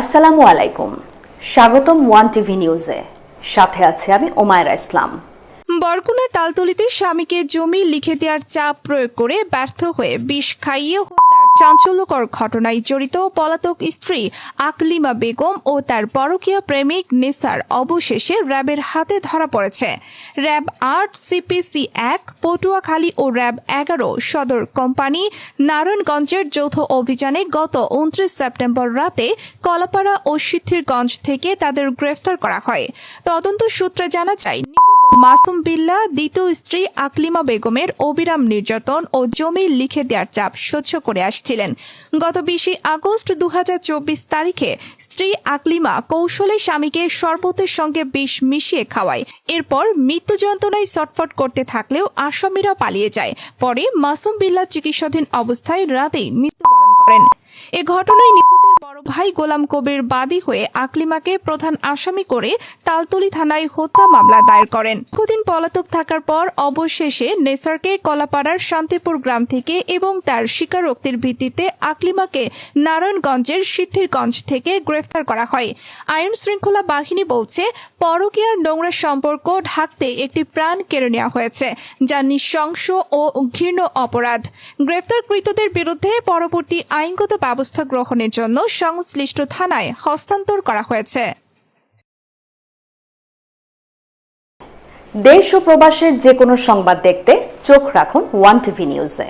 আসসালামু আলাইকুম। স্বাগতম ওয়ান টিভি নিউজে। সাথে আছে আমি ওমায়রা ইসলাম। বরগুনার তালতলিতে স্বামীকে জমি লিখে দেওয়ার চাপ প্রয়োগ করে ব্যর্থ হয়ে বিষ খাইয়ে চাঞ্চল্যকর ঘটনায় জড়িত পলাতক স্ত্রী আকলিমা বেগম ও তার পরকীয় প্রেমিক নেসার অবশেষে র্যাবের হাতে ধরা পড়েছে। র্যাব আট, সিপিসি এক, পটুয়াখালী ও র্যাব এগারো সদর কোম্পানি নারায়ণগঞ্জের যৌথ অভিযানে গত উনত্রিশ সেপ্টেম্বর রাতে কলাপাড়া ও সিদ্ধিরগঞ্জ থেকে তাদের গ্রেফতার করা হয়। তদন্ত সূত্রে জানা যায় মাসুম বিল্লা, দ্বিতীয় স্ত্রী আকলিমা বেগমের অবিরাম নির্যাতন ও জমি লিখে দেওয়ার চাপ সহ্য করে আসছিলেন। গত বিশে আগস্ট দু তারিখে স্ত্রী আকলিমা কৌশলে স্বামীকে শরবতের সঙ্গে বিষ মিশিয়ে খাওয়ায়। এরপর মৃত্যু যন্ত্রণায় ছটফট করতে থাকলেও আসামিরা পালিয়ে যায়। পরে মাসুম বিল্লা চিকিৎসাধীন অবস্থায় রাতেই মৃত্যুবরণ করেন। এ ঘটনায় নিহতের ভাই গোলাম কবির বাদী হয়ে আকলিমাকে প্রধান আসামি করে তালতলি থানায় হত্যা মামলা দায়ের করেন। কিছুদিন পলাতক থাকার পর অবশেষে নেসারকে কলাপাড়ার শান্তিপুর গ্রাম থেকে এবং তার স্বীকারোক্তির ভিত্তিতে আকলিমাকে নারায়ণগঞ্জের সিদ্ধিরগঞ্জ থেকে গ্রেফতার করা হয়। আইন শৃঙ্খলা বাহিনী বলছে, পরকীয়ার নোংরা সম্পর্ক ঢাকতে একটি প্রাণ কেড়ে নেওয়া হয়েছে, যা নৃশংস ও ঘৃণ্য অপরাধ। গ্রেফতারকৃতদের বিরুদ্ধে পরবর্তী আইনগত ব্যবস্থা গ্রহণের জন্য সংশ্লিষ্ট থানায় হস্তান্তর করা হয়েছে। দেশ ও প্রবাসের যে কোনো সংবাদ দেখতে চোখ রাখুন ওয়ান টিভি নিউজে।